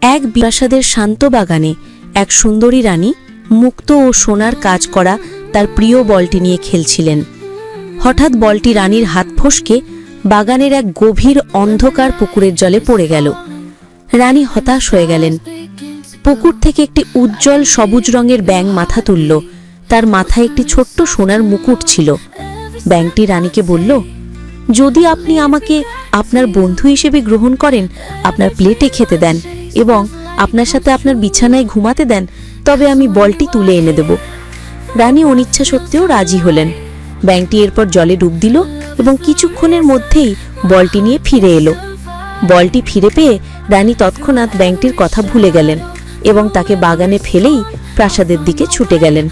এক প্রাসাদের শান্ত বাগানে এক সুন্দরী রানী মুক্ত ও সোনার কাজ করা তার প্রিয় বলটি নিয়ে খেলছিলেন। হঠাৎ বলটি রানীর হাত ফসকে বাগানের এক গভীর অন্ধকার পুকুরের জলে পড়ে গেল। রানী হতাশ হয়ে গেলেন। পুকুর থেকে একটি উজ্জ্বল সবুজ রঙের ব্যাঙ মাথা তুলল। তার মাথায় একটি ছোট্ট সোনার মুকুট ছিল। ব্যাংটি রানীকে বলল, যদি আপনি আমাকে আপনার বন্ধু হিসেবে গ্রহণ করেন, আপনার প্লেটে খেতে দেন। এবং আপনার সাথে আপনার বিছানায় ঘুমাতে দেন, তবে আমি বলটি তুলে এনে দেব। রানী অনিচ্ছা সত্ত্বেও রাজি হলেন। ব্যাংকটি এরপর জলে ডুব দিল এবং কিছুক্ষণের মধ্যেই বলটি নিয়ে ফিরে এলো। বলটি ফিরে পেয়ে রানী তৎক্ষণাৎ ব্যাংকটির কথা ভুলে গেলেন এবং তাকে বাগানে ফেলেই প্রাসাদের দিকে ছুটে গেলেন।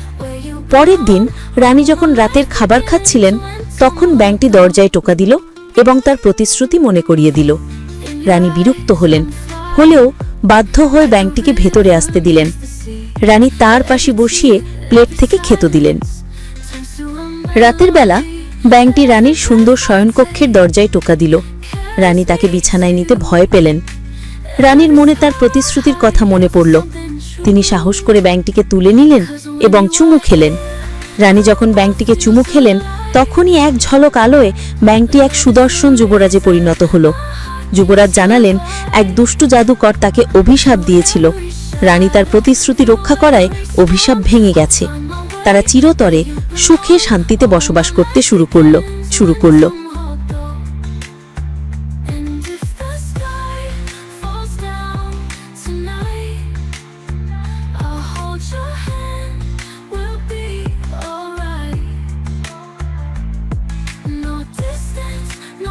পরের দিন রানী যখন রাতের খাবার খাচ্ছিলেন, তখন ব্যাংকটি দরজায় টোকা দিল এবং তার প্রতিশ্রুতি মনে করিয়ে দিল। রানী বিরক্ত হলেন। হলেও বাধ্য হয়ে ব্যাংকটিকে ভেতরে আসতে দিলেন। রানী তার পাশে বসিয়ে প্লেট থেকে খেত দিলেন। রাতের বেলা ব্যাংকটি রানীর সুন্দর শয়নকক্ষের দরজায় টোকা দিল। রানী তাকে বিছানায় নিতে ভয় পেলেন। রানীর মনে তার প্রতিশ্রুতির কথা মনে পড়ল। তিনি সাহস করে ব্যাংকটিকে তুলে নিলেন এবং চুমু খেলেন। রানী যখন ব্যাংকটিকে চুমু খেলেন তখনই এক ঝলক আলোয় ব্যাংকটি এক সুদর্শন যুবরাজে পরিণত হল। যুবরাজ জানালেন, এক দুষ্টু জাদুকর তাকে অভিশাপ দিয়েছিল। রানী তার প্রতিশ্রুতি রক্ষা করায় অভিশাপ ভেঙে গেছে। তারা চিরতরে সুখে শান্তিতে বসবাস করতে শুরু করল, শুরু করল।